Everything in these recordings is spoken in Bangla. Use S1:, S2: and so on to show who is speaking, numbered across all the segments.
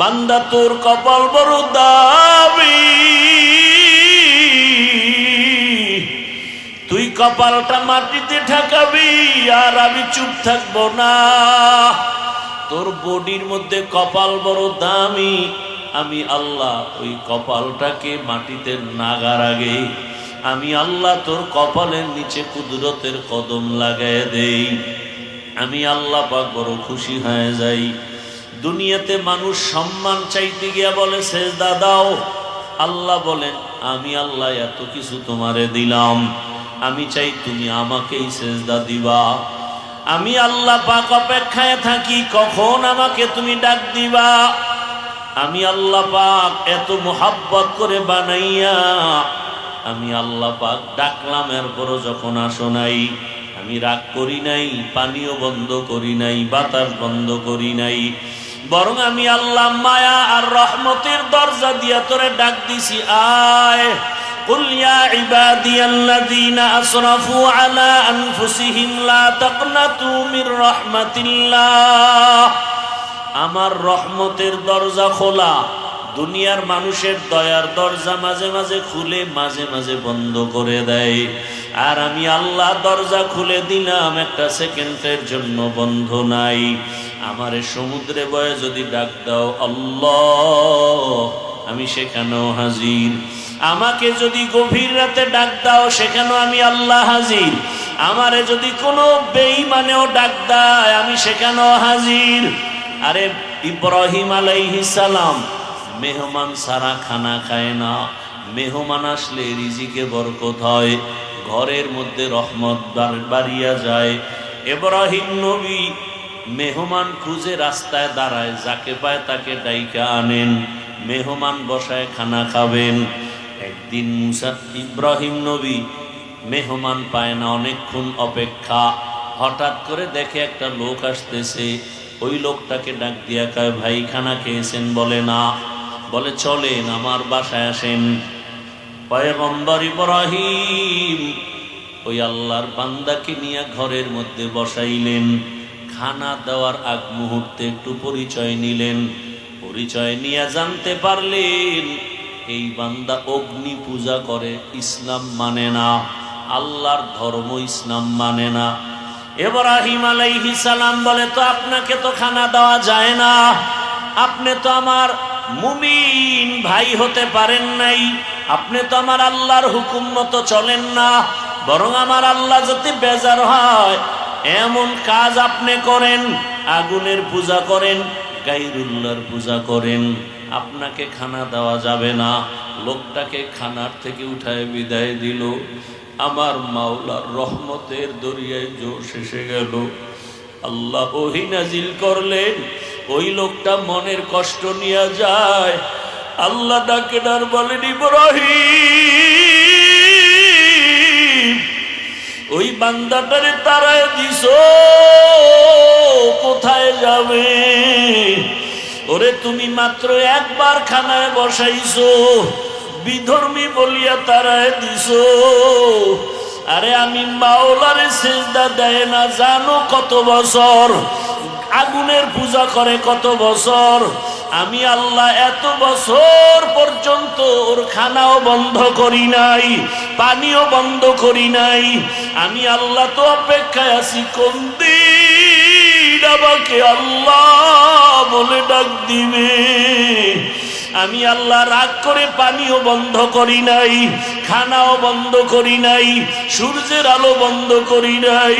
S1: বান্দা তোর কপাল বড় দাবি তুই কপালটা মাটিতে ঠেকাবি আর আমি চুপ থাকব না। তোর বডির মধ্যে কপাল বড় দামি। আমি আল্লাহ ওই কপালটাকে মাটিতে নাগার আগে আমি আল্লাহ তোর কপালের নিচে কুদরতের কদম লাগাই দেই। আমি আল্লাহ পাক বড় খুশি হয়ে যাই। দুনিয়াতে মানুষ সম্মান চাইতে গিয়া বলে শেষ দাদাও আল্লাহ বলেন, আমি আল্লাহ এত কিছু তোমারে দিলাম। আমি চাই তুমি আমাকেই সেজদা দিবা। আমি আল্লাহ পাক অপেক্ষায় থাকি, কখন আমাকে তুমি ডাক দিবা? আমি আল্লাহ পাক এত মোহাব্বত করে বানাইয়া, আমি আল্লাহ পাক ডাকলাম, এরপরও যখন আসো নাই। আমি রাগ করি নাই, পানিও বন্ধ করি নাই, বাতাস বন্ধ করি নাই। বরং আমি আল্লাহ মায়া আর রহমতের দরজা দিয়া তোরে ডাক দিছি আয় قل يا عبادي الذين أسرفوا على أنفسهم لا تقنطوا من رحمة الله আমার রহমতের দরজা খোলা দুনিয়ার মানুষের দয়ার দরজা মাঝে মাঝে খুলে মাঝে মাঝে বন্ধ করে দেয় আর আমি আল্লাহ দরজা খুলে দিলাম একটা সেকেন্ডের জন্য বন্ধ নাই আমারে সমুদ্রে বয়ে যদি ডাক দাও, আল্লাহ, আমি সেখানেও হাজির। আমাকে যদি গভীর রাতে ডাক দাও, সেখানেও আমি আল্লাহ হাজির। আমারে যদি কোনো বেঈমানেও ডাক দেয়, আমি সেখানেও হাজির। আরে, ইব্রাহিম সালাম, মেহমান সারা খানা খায় না। মেহমান আসলে রিজিকে বরকত হয়, ঘরের মধ্যে রহমত বাড়িয়া যায়। এব্রাহিম নবী মেহমান খুঁজে রাস্তায় দাঁড়ায়, যাকে পায় তাকে ডাইকা আনেন। মেহমান বসায় খানা খাবেন। একদিন মুসা, ইব্রাহিম নবী মেহমান পায় না, অনেকক্ষণ অপেক্ষা। হঠাৎ করে দেখে একটা লোক আসতেছে। ওই লোকটাকে ডাক দিয়া কয়, ভাই, খানা খেয়েছেন? বলে, না। বলে, চলেন, আমার বাসায় আসেন। পয়গম্বর ইব্রাহিম। ওই আল্লাহর বান্দাকে নিয়ে ঘরের মধ্যে বসাইলেন। খানা দেওয়ার আগ মুহূর্তে একটু পরিচয় নিলেন। পরিচয় নিয়ে জানতে পারলেন, এই বান্দা অগ্নি পূজা করে, ইসলাম মানে না। আল্লাহর ধর্ম ইসলাম মানে না। এব্রাহিম আলাইহি সালাম বলে, তো আপনাকে তো খানা দেওয়া যায় না। আপনি তো আমার মুমিন ভাই হতে পারেন নাই। আপনি তো আমার আল্লাহর হুকুম মতো চলেন না। বরং আমার আল্লাহ যদি বেজার হয় এমন কাজ আপনি করেন, আগুনের পূজা করেন, গাইরুল্লাহর পূজা করেন, আপনাকে খানা দেওয়া যাবে না। লোকটাকে খানার থেকে উঠায় বিদায় দিল। আমার মাওলার রহমতের দরিয়ায় জোশ এসে গেল। আল্লাহ ওহি নাজিল করলেন, ওই লোকটা মনের কষ্ট নিয়ে যায়। আল্লাহ ডাকে ডার বলেন, ইব্রাহিম! ওই বান্দাটারে তারায় দিস কোথায় যাবে? ওরে, তুমি মাত্র একবার খানায় বসাইছো, বিধর্মী বলিয়া তারায় দিস আরে, আমি মাওলারে সেজদা দেয় না, জানো কত বছর? আগুনের পূজা করে কত বছর? আমি আল্লাহ এত বছর পর্যন্ত ওর খানাও বন্ধ করি নাই, পানিও বন্ধ করি নাই। আমি আল্লাহ তো অপেক্ষায় আছি, কোন দিন আমাকে আল্লাহ বলে ডাক দিবে? আমি আল্লাহ রাগ করে পানিও বন্ধ করি নাই খানাও বন্ধ করি নাই, সূর্যের আলো বন্ধ করি নাই।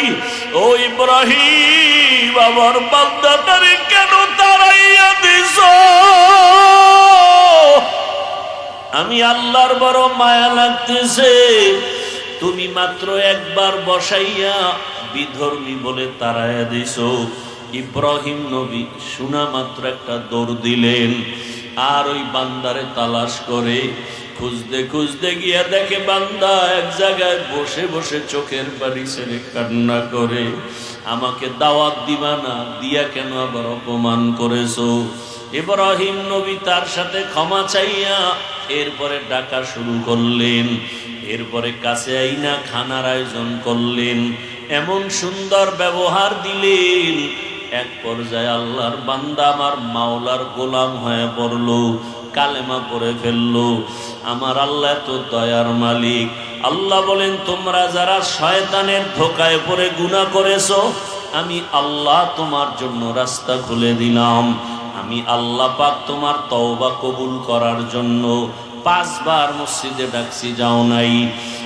S1: ও ইব্রাহিম, আমার বান্দাটারে কেন তাড়াইয়া দিস আমি আল্লাহর বড় মায়া লাগতেছে। তুমি মাত্র একবার বসাইয়া বিধর্মী বলে তাড়াইয়া দিস ইব্রাহিম নবী শোনা মাত্র একটা দৌড় দিলেন, আর ওই বান্দারে তালাশ করে খুঁজতে খুঁজতে গিয়া দেখে বান্দা এক জায়গায় বসে বসে চোখের বাড়ি ছেড়ে কান্না করে। আমাকে দাওয়াত দিবা না, দিয়া কেন আবার অপমান করেছ? ইব্রাহিম নবী তার সাথে ক্ষমা চাইয়া এরপরে ডাকা শুরু করলেন। এরপরে কাছে আইনা খানার আয়োজন করলেন। এমন সুন্দর ব্যবহার দিলেন। এক পর্যায়ে আল্লাহর বান্দা আমার মাওলার গোলাম হয়ে পড়ল, কালেমা পড়ে ফেলল। আমার আল্লাহ তো দয়ার মালিক। আল্লাহ বলেন, তোমরা যারা শয়তানের ধোকায় পড়ে গুণা করেছ, আমি আল্লাহ তোমার জন্য রাস্তা খুলে দিলাম। আমি আল্লাহ পাক তোমার তওবা কবুল করার জন্য পাঁচবার মসজিদে ডাকছি, যাও নাই।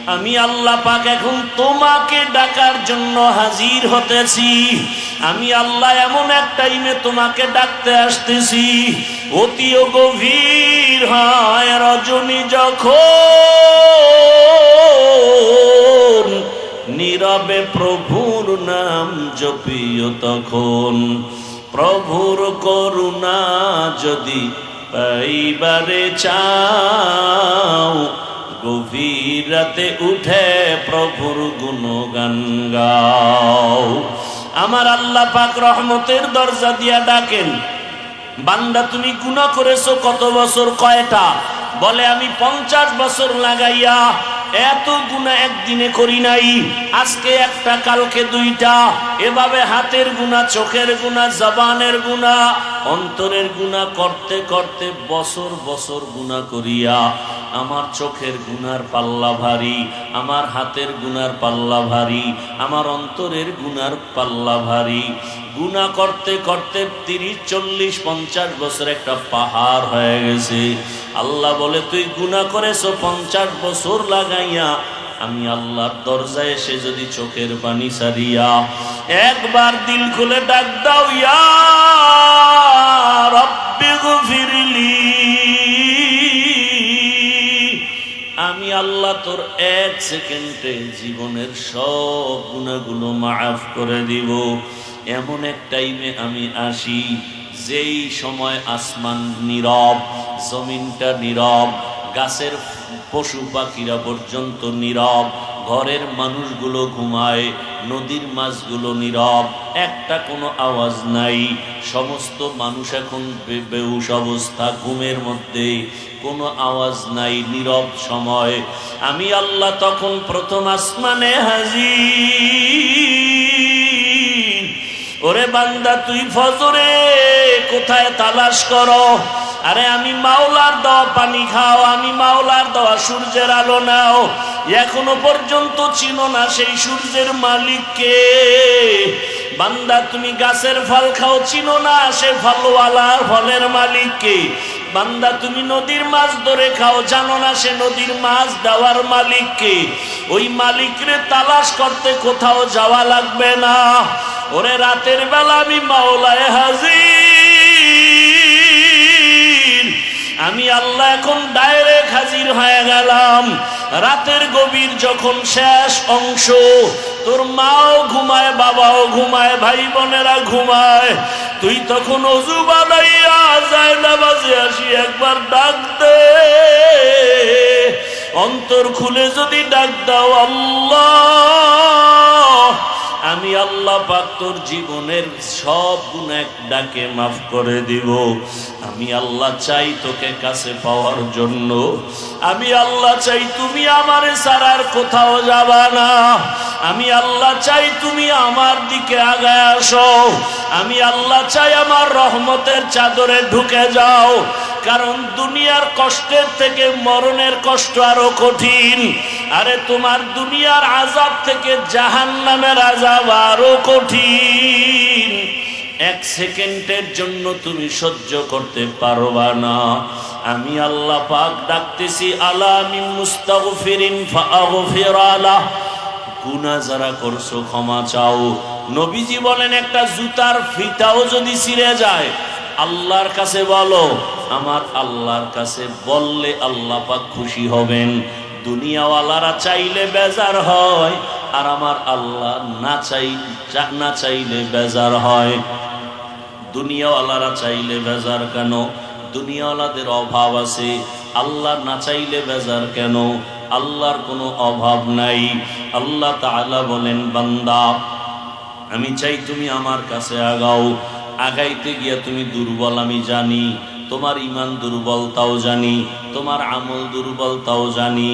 S1: আমি আল্লাহ পাক এখন তোমাকে ডাকার জন্য হাজির হতেছি। আমি আল্লাহ এমন এক টাইমে তোমাকে ডাকতে আসতেছি। অতিও গভীর হয় রজনী যখন, নীরবে প্রভুর নাম জপিও তখন। প্রভুর করুণা যদি পাইবারে চাও গভীর রাতে উঠে প্রভুর গুণগান গাও। আমার আল্লাহ পাক রহমতের দরজা দিয়া ডাকেন, বান্দা তুমি গুণা করেছ কত বছর কয়টা? বলে, আমি পঞ্চাশ বছর লাগাইয়া এত গুণা একদিনে করি নাই। আজকে একটা, কালকে দুইটা। এভাবে হাতের গুণা চোখের গুণা জবানের গুণা অন্তরের গুণা করতে করতে বছর বছর গুণা করিয়া আমার চোখের গুনার পাল্লা ভারী, আমার হাতের গুনার পাল্লা ভারী, আমার অন্তরের গুনার পাল্লা ভারী। গুণা করতে করতে তিরিশ, চল্লিশ, পঞ্চাশ বছর একটা পাহাড় হয়ে গেছে। আল্লাহ বলে, তুই গুণা করেছ পঞ্চাশ বছর লাগাইয়া, আমি আল্লাহর দরজায় এসে যদি চোখের পানি সারিয়া একবার দিল খুলে ডাক দাও, ইয়া গফিরলি। আমি আল্লাহ তোর এক সেকেন্ডে জীবনের সব গুণাগুলো মাফ করে দিব। এমন এক টাইমে আমি আসি, যেই সময় আসমান নীরব, জমিনটা নীরব, গাছের পশু পাখিরা পর্যন্ত নীরব, ঘরের মানুষগুলো ঘুমায়, নদীর মাছগুলো নীরব, একটা কোনো আওয়াজ নাই, সমস্ত মানুষ এখন বে- বেহুশ অবস্থা, ঘুমের মধ্যে, কোনো আওয়াজ নাই, নীরব সময়। আমি আল্লাহ তখন প্রথম আসমানে হাজির। ওরে বান্দা, তুই ফজরে কোথায় তালাশ করো? আরে আমি মাওলার দেওয়া পানি খাও, আমি মাওলার দেওয়া সূর্যের আলো নাও। এখনও পর্যন্ত চিনো না সেই সূর্যের মালিককে বান্দা, তুমি গাছের ফল খাও, চিনো না সে ফলওয়ালার ফলের মালিককে বান্দা, তুমি নদীর মাছ ধরে খাও। জানো না সে নদীর মাছ দেওয়ার মালিককে ওই মালিকরে তালাশ করতে কোথাও যাওয়া লাগবে না। ওরে রাতের বেলা আমি মাওলায় হাজির। আমি আল্লাহ এখন ডাইরেক্ট হাজির হয়ে গেলাম। রাতের গভীর যখন শেষ অংশ, তোর মাও ঘুমায়, বাবাও ঘুমায় ভাই বোনেরা ঘুমায়। তুই তখন অজু বানাইয়া যায় না বাজে আসি একবার ডাক দে। অন্তর খুলে যদি ডাক দাও, আল্লাহ। আমি আল্লাহ পাক তোর জীবনের সব গুণ এক ডাকে মাফ করে দিব। আমি আল্লাহ চাই তোকে কাছে পাওয়ার জন্য। আমি আল্লাহ চাই তুমি আমারে সারার কোথাও যাবা না। আমি আল্লাহ চাই তুমি আমার দিকে আগায় আসো। আমি আল্লাহ চাই আমার রহমতের চাদরে ঢুকে যাও। কারণ দুনিয়ার কষ্টের থেকে মরণের কষ্ট আরও কঠিন। আরে তোমার দুনিয়ার আজাব থেকে জাহান নামের আজাব আরও কঠিন। এক সেকেন্ডের জন্য তুমি সহ্য করতে পারবা না। আমি আল্লাহ পাক ডাকতেছি, আলা আমি মুস্তাগফিরিন ফাগফির আলাহ গুনাহ যারা করছ ক্ষমা চাও। নবীজি বলেন, একটা জুতার ফিতাও যদি ছিঁড়ে যায় আল্লাহর কাছে বলো। আমার আল্লাহর কাছে বললে আল্লাহ পাক খুশি হবেন। দুনিয়াওয়ালারা চাইলে বেজার হয়, আর আমার আল্লাহ না চাই না চাইলে বেজার হয়। দুনিয়াওয়ালারা চাইলে বেজার কেন? দুনিয়াওয়ালাদের অভাব আছে। আল্লাহ না চাইলে বেজার কেন? আল্লাহর কোনো অভাব নাই। আল্লাহ তাআলা বলেন, বান্দা, আমি চাই তুমি আমার কাছে আগাও। আগাইতে গিয়া তুমি দুর্বল, আমি জানি। তোমার ইমান দুর্বল তাও জানি, তোমার আমল দুর্বল তাও জানি।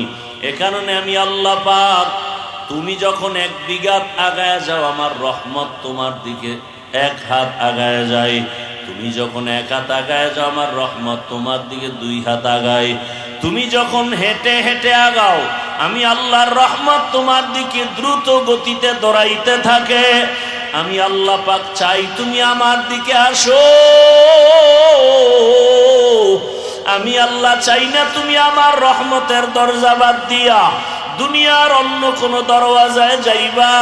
S1: এ কারণে আমি আল্লাহ পাক, তুমি যখন এক বিঘাত আগায় যাও, আমার রহমত তোমার দিকে এক হাত আগায় যায়। তুমি যখন এক হাত আগায় যাও, আমার রহমত তোমার দিকে দুই হাত আগায়। তুমি যখন হেঁটে হেঁটে আগাও, আমি আল্লাহর রহমত তোমার দিকে দ্রুত গতিতে দৌড়াইতে থাকে। আমি আল্লাহ পাক চাই তুমি আমার দিকে আসো। আমি আল্লাহ চাই না তুমি আমার রহমতের দরজা বাদ দিয়া দুনিয়ার অন্য কোন দরওয়াজায় যাইবা।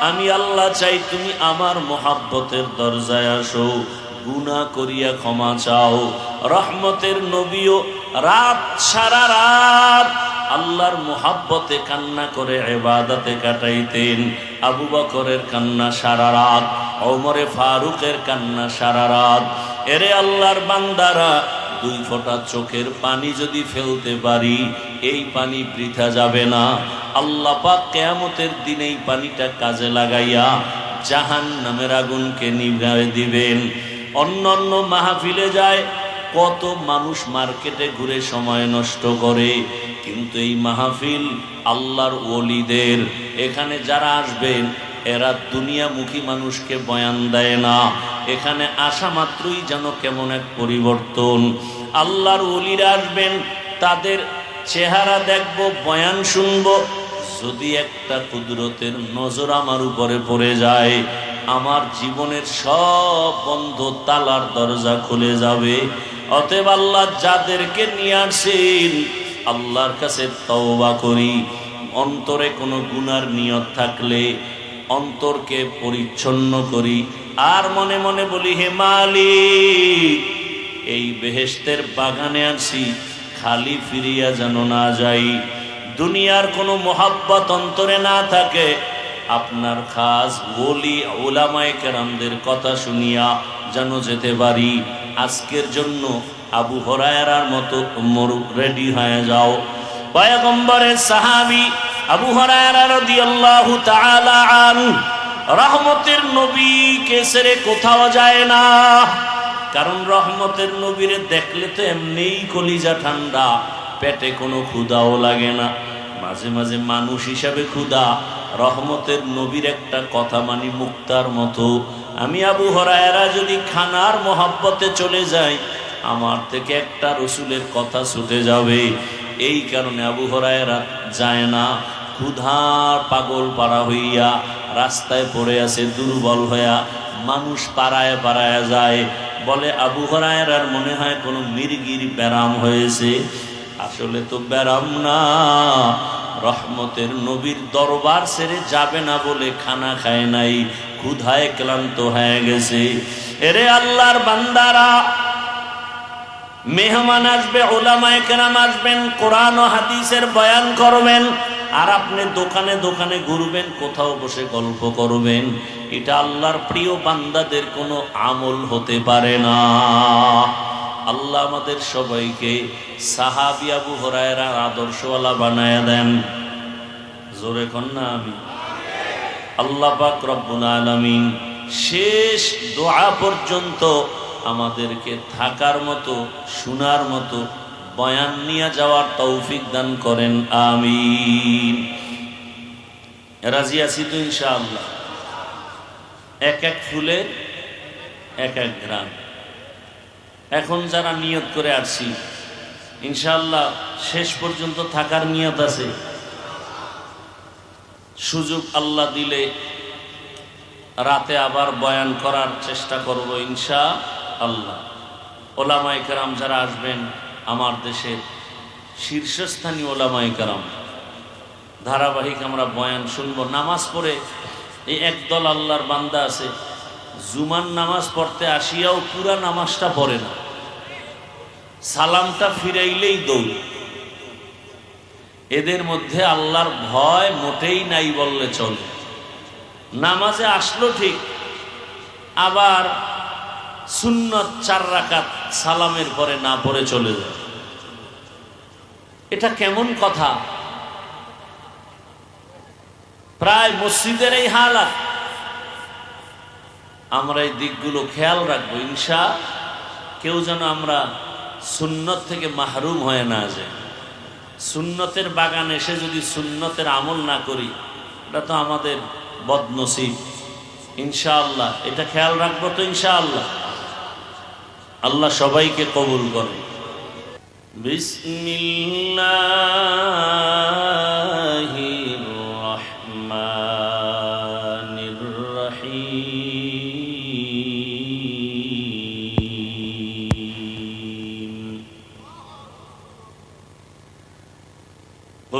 S1: আমি আল্লাহ চাই তুমি আমার মোহাব্বতের দরজায় আসো। গুনা করিয়া ক্ষমা চাও। রহমতের নবীও রাত সারা রাত আল্লাহর মোহাব্বতে কান্না করে এবাদাতে কাটাইতেন। আবু বকরের কান্না সারা রাত, ওমরে ফারুকের কান্না সারা রাত। এরে আল্লাহর বান্দারা, দুই ফোঁটা চোখের পানি যদি ফেলতে পারি, এই পানি বৃথা যাবে না। আল্লাহ পাক কেয়ামতের দিন এই পানিটা কাজে লাগাইয়া জাহান নামের আগুনকে নিভাবে দিবেন। অন্য অন্য মাহফিলে যায় কত মানুষ মার্কেটে ঘুরে সময় নষ্ট করে, কিন্তু এই মাহফিল আল্লাহর ওলিদের। এখানে যারা আসবেন, এরা দুনিয়ামুখী মানুষকে বয়ান দেয় না। এখানে আসা মাত্রই যেন কেমন এক পরিবর্তন। আল্লাহর ওলিরা আসবেন, তাদের চেহারা দেখব, বয়ান শুনব। যদি একটা কুদরতের নজর আমার উপরে পড়ে যায়, আমার জীবনের সব বন্ধ তালার দরজা খুলে যাবে। অতএব আল্লাহ যাদেরকে নিয়ে আসেন, আল্লাহর কাছে তওবা করি। অন্তরে কোনো গুনার নিয়ত থাকলে অন্তরকে পরিচ্ছন্ন করি। আর মনে মনে বলি, হে মালিক, এই বেহেস্তের বাগানে আছি খালি ফিরিয়া যেন না যাই। দুনিয়ার কোনো মোহাব্বত অন্তরে না থাকে আপনার খাস বলি ওলামায় কেরামদের কথা শুনিয়া যেন যেতে পারি। আজকের জন্য আবু হরায়ার মতো রেডি হয়ে যাও। পয়গম্বরের সাহাবি আবু হরায়ারা রহমতের নবী কেসরে কোথাও যায় না। কারণ রহমতের নবীরে দেখলে তো এমনিই কলিজা ঠান্ডা, পেটে কোনো ক্ষুদাও লাগে না। মাঝে মাঝে মানুষ হিসাবে ক্ষুদা রহমতের নবীর একটা কথা মানি মুক্তার মতো, আমি আবু হরায়রা যদি খানার মহাব্বতে চলে যাই, আমার থেকে একটা রসুলের কথা ছুটে যাবে। এই কারণে আবু হরায়রা যায় না, ক্ষুধার পাগল পাড়া হইয়া রাস্তায় পড়ে আছে, দুর্বল হইয়া মানুষ পাড়ায় পাড়ায় যায়। বলে আবু হরায়রার মনে হয় কোনো মির্গির ব্যারাম হয়েছে। আসলে তো ব্যারাম না। রহমতের নবীর দরবার সেরে যাবে না বলে খানা খায় নাই, ক্ষুধায় ক্লান্ত হয়ে গেছে। এরে আল্লাহর বান্দারা, মেহমান আসবে, ওলামায় কেরাম আসবেন, কোরআন ও হাদিসের বয়ান করবেন, আর আপনি দোকানে দোকানে ঘুরবেন, কোথাও বসে গল্প করবেন। এটা আল্লাহর প্রিয় বান্দাদের কোনো আমল হতে পারে না। আল্লাহ আমাদের সবাইকে সাহাবি আবু হরায়রার আদর্শওয়ালা বানায় দেন। জোরে কন্যা আমি। আল্লাহ পাক রব্বুল আলামিন শেষ দোয়া পর্যন্ত আমাদেরকে থাকার মতো, শোনার মতো, বয়ান নিয়ে যাওয়ার তৌফিক দান করেন। আমিন। রাজি আছি তো ইনশাআল্লাহ। এক এক ফুলের এক এক গ্রাম। এখন যারা নিয়ত করে আসছি ইনশাআল্লাহ শেষ পর্যন্ত থাকার নিয়ত আছে। সুযোগ আল্লাহ দিলে রাতে আবার বয়ান করার চেষ্টা করব ইনশা আল্লাহ ওলামাই কারাম যারা আসবেন, আমার দেশের শীর্ষস্থানীয় ওলামাই কারাম, ধারাবাহিক আমরা বয়ান শুনব। নামাজ পড়ে এই একদল আল্লাহর বান্দা আছে জুমান নামাজ পড়তে আসিয়াও পুরা নামাজটা পড়ে না। সালামটা ফিরাইলেই দৌড়। এদের মধ্যে আল্লাহর ভয় মোটেই নাই বললে চলে। নামাজে আসলো ঠিক, আবার সুন্নত চার রাকাত সালামের পরে না পড়ে চলে যায়। এটা কেমন কথা? প্রায় মসজিদের এই হালাত। আমরা এই দিকগুলো খেয়াল রাখব, ইনশা কেউ যেন আমরা সুন্নত থেকে মাহরুম হয়ে না যায়। সুন্নতের বাগান এসে যদি সুন্নতের আমল না করি, এটা তো আমাদের বদনসিব। ইনশাআল্লাহ, এটা খেয়াল রাখব তো ইনশাআল্লাহ। আল্লাহ সবাইকে কবুল করে। বিসমিল্লাহির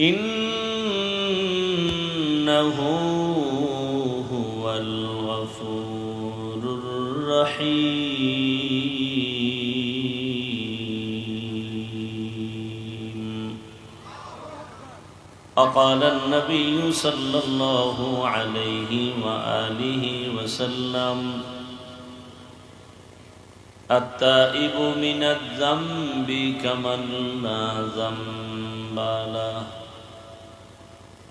S1: إنه هو الغفور الرحيم. أقال النبي صلى الله عليه وآله وسلم التائب من الذنب كمن لا ذنب له.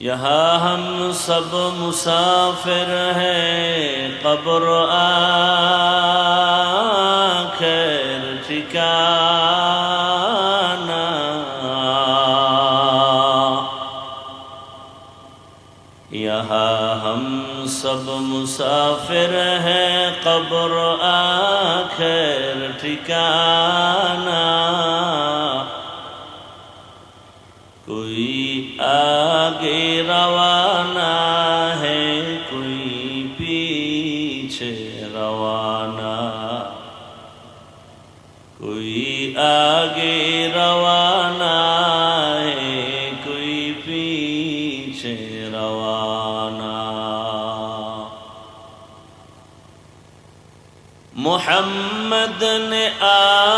S1: یہاں ہم سب مسافر ہیں قبر آخر ٹھکانا یہاں ہم سب مسافر ہیں قبر آخر ٹھکانا आगे रवाना है कोई पीछे रवाना कोई आगे रवाना है कोई पीछे रवाना मोहम्मद ने आकर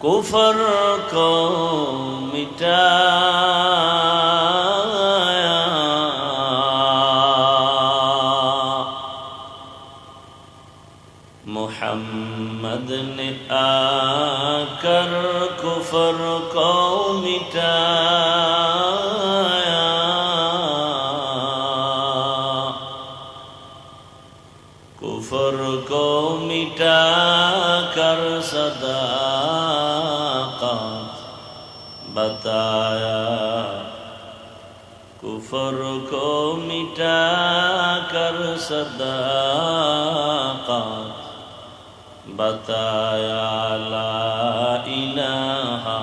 S1: कुफर कुफर को मिटा कर सदा बताया कुफर को मिटा कर सदा बताया ला इलाहा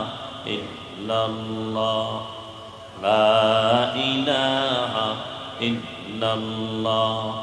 S1: इल्लल्लाह ला इलाहा इल्लल्लाह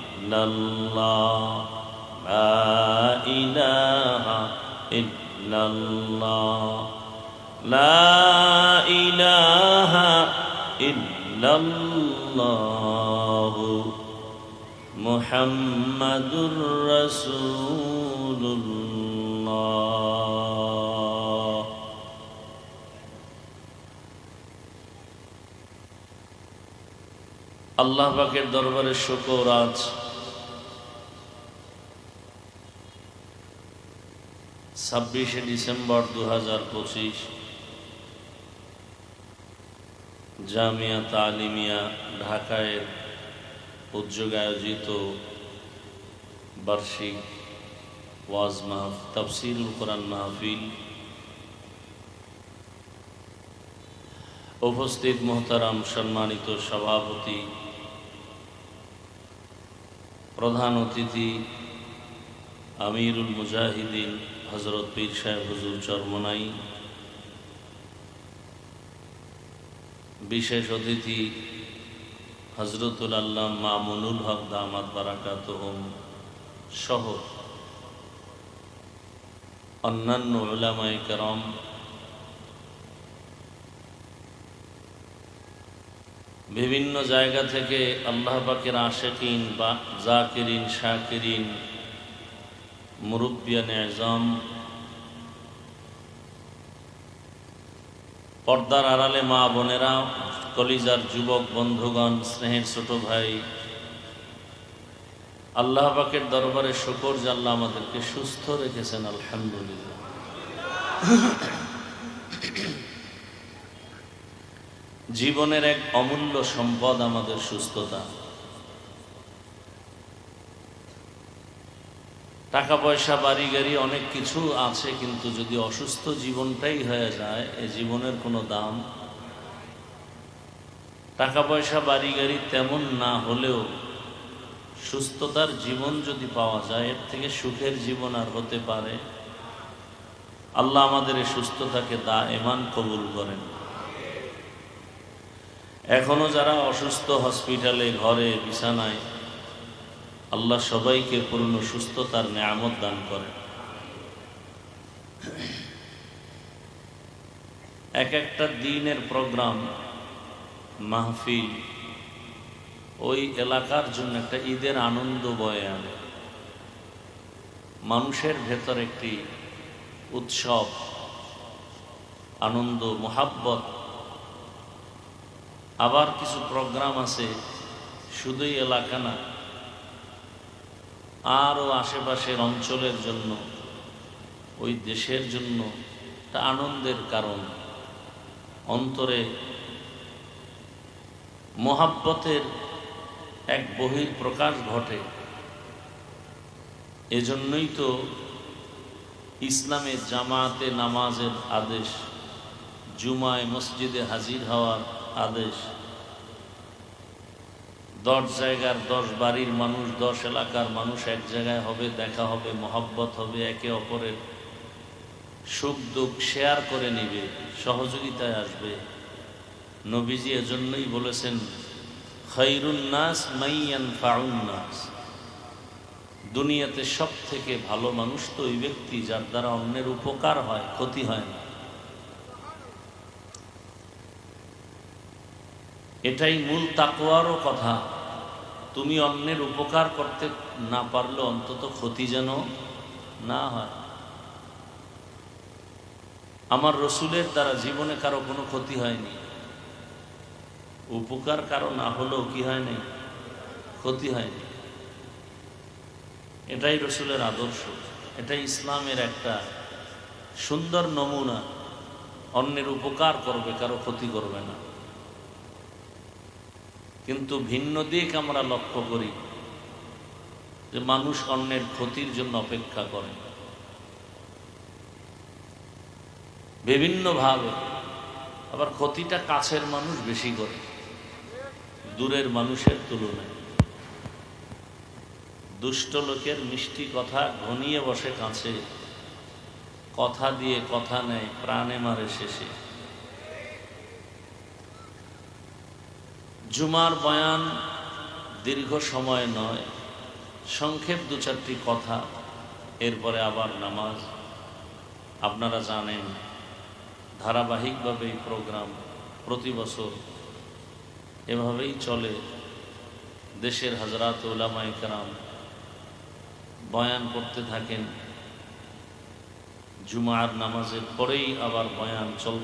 S1: ইল্লাল্লাহ লা ইলাহা ইল্লাল্লাহ লা ইলাহা ইল্লাল্লাহ মুহাম্মাদুর রাসূলুল্লাহ। আল্লাহ পাকের দরবারে শুকর আজ। ছাব্বিশে ডিসেম্বর দু হাজার পঁচিশ, জামিয়া তালিমিয়া ঢাকায় উদ্যোগে আয়োজিত বার্ষিক ওয়াজ মাহফ তফসিরুল কোরআন মাহফিল। উপস্থিত মোহতারাম সম্মানিত সভাপতি, প্রধান অতিথি, আমিরুল মুজাহিদিন হজরত পীর সাহেব হুজুর চরমনাই। বিশেষ অতিথি হজরতুল আল্লাহ মামুনুল হক দামাত বারাকাত সহ অন্যান্য ওলামাই করম। বিভিন্ন জায়গা থেকে আল্লাহ পাকের আশেকিন বা জাকিরিন, শাকিরিন মুরব্বিয়ান এজম পর্দার আড়ালে মা বোনেরা, কলিজার যুবক বন্ধুগণ, স্নেহের ছোট ভাই, আল্লাহ পাকের দরবারে শুকর জাল্লা আমাদেরকে সুস্থ রেখেছেন, আলহামদুলিল্লাহ। জীবনের এক অমূল্য সম্পদ আমাদের সুস্থতা। টাকা পয়সা বাড়ি গাড়ি অনেক কিছু আছে, কিন্তু যদি অসুস্থ জীবনটাই হয়ে যায়, এ জীবনের কোনো দাম টাকা পয়সা বাড়ি গাড়ি তেমন না হলেও সুস্থতার জীবন যদি পাওয়া যায়, এর থেকে সুখের জীবন আর হতে পারে। আল্লাহ আমাদের এই সুস্থতাকে দা এমান কবুল করেন। এখনও যারা অসুস্থ হসপিটালে, ঘরে, বিছানায় আল্লাহ সবাইকে পূর্ণ সুস্থতার নিয়ামত দান করেন এক একটা দিনের প্রোগ্রাম, মাহফিল, ওই এলাকার জন্য একটা ঈদের আনন্দ বয়ে আনে। মানুষের ভেতর একটি উৎসব, আনন্দ, মোহাব্বত। আবার কিছু প্রোগ্রাম আছে, শুধুই এলাকা না আরও আশেপাশের অঞ্চলের জন্য, ওই দেশের জন্য একটা আনন্দের কারণ। অন্তরে মহাব্বতের এক বহির প্রকাশ ঘটে। এজন্যই তো ইসলামে জামাতে নামাজের আদেশ, জুমায় মসজিদে হাজির হওয়ার আদেশ দশ জায়গার দশ বাড়ির মানুষ, দশ এলাকার মানুষ এক জায়গায় হবে, দেখা হবে, মহব্বত হবে, একে অপরের সুখ দুঃখ শেয়ার করে নিবে, সহযোগিতায় আসবে। নবীজি এজন্যই বলেছেন খৈরুন নাস, মাইয়ান ফাউন নাস। দুনিয়াতে সব থেকে ভালো মানুষ তো ওই ব্যক্তি যার দ্বারা অন্যের উপকার হয়, ক্ষতি হয় না। এটাই মূল তাকোয়ারও কথা। তুমি অন্যের উপকার করতে না পারলে অন্তত ক্ষতি যেন না হয়। আমার রসুলের দ্বারা জীবনে কারও কোনো ক্ষতি হয়নি। উপকার কারও না হলেও কি হয়নি ক্ষতি হয়নি। এটাই রসুলের আদর্শ। এটাই ইসলামের একটা সুন্দর নমুনা। অন্যের উপকার করবে, কারও ক্ষতি করবে না। কিন্তু ভিন্ন দিক আমরা লক্ষ্য করি যে মানুষ অন্যের ক্ষতির জন্য অপেক্ষা করে। বিভিন্নভাবে আবার ক্ষতিটা কাছের মানুষ বেশি করে, দূরের মানুষের তুলনায়। দুষ্ট লোকের মিষ্টি কথা ঘনিয়ে বসে কাছে, কথা দিয়ে কথা নেয়, প্রাণে মারে শেষে। জুমার বয়ান দীর্ঘ সময় নয়, সংক্ষেপ দু চারটি কথা, এরপরে আবার নামাজ। আপনারা জানেন, ধারাবাহিকভাবে এই প্রোগ্রাম প্রতি বছর এভাবেই চলে। দেশের হাজরাত ওলামাই কারাম বয়ান করতে থাকেন। জুমার নামাজের পরেই আবার বয়ান চল